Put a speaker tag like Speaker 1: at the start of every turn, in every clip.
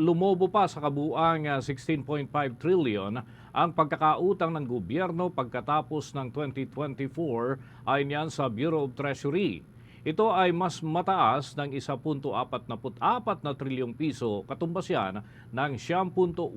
Speaker 1: Lumobo pa sa kabuang ah, 16.5 trillion ang pagkakautang ng gobyerno pagkatapos ng 2024 ayon yan sa Bureau of Treasury. Ito ay mas mataas ng 1.44 na trilyong piso katumbas yan ng 10.8%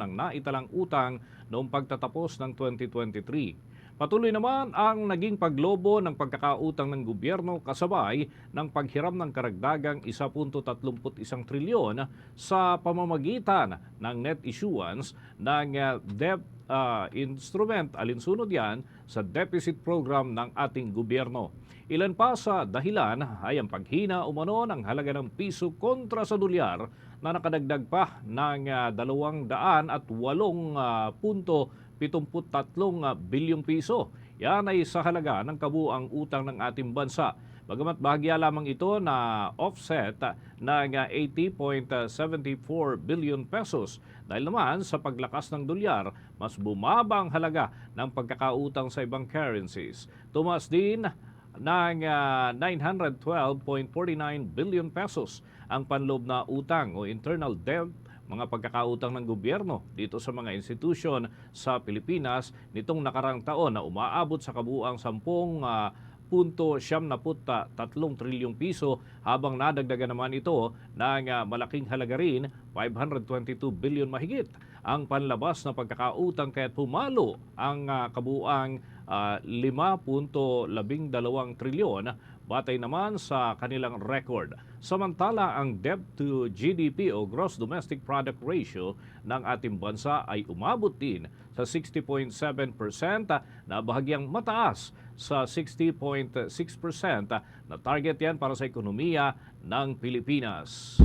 Speaker 1: ng naitalang utang noong pagtatapos ng 2023. Patuloy naman ang naging paglobo ng pagkakautang ng gobyerno kasabay ng paghiram ng karagdagang 1.31 trilyon sa pamamagitan ng net issuance ng uh, debt uh, instrument alinsunod yan sa deficit program ng ating gobyerno. Ilan pa sa dahilan ay ang paghina umano ng halaga ng piso kontra sa dolyar na nakadagdag pa ng uh, 200 at 8 uh, punto 73 bilyong piso. Yan ay sa halaga ng kabuang utang ng ating bansa. Bagamat bahagya lamang ito na offset ng 80.74 billion pesos dahil naman sa paglakas ng dolyar, mas bumaba ang halaga ng pagkakautang sa ibang currencies. Tumas din ng ah, 912.49 billion pesos ang panloob na utang o internal debt mga pagkakautang ng gobyerno dito sa mga institusyon sa Pilipinas nitong nakarang taon na umaabot sa kabuang 10 ah, punto siyam na putta tatlong trilyong piso habang nadagdagan naman ito ng ah, malaking halaga rin 522 billion mahigit ang panlabas na pagkakautang kaya't pumalo ang ah, kabuang ah, 5.12 trilyon batay naman sa kanilang record. Samantala, ang debt to GDP o Gross Domestic Product ratio ng ating bansa ay umabot din sa 60.7% na bahagyang mataas sa 60.6% na target yan para sa ekonomiya ng Pilipinas.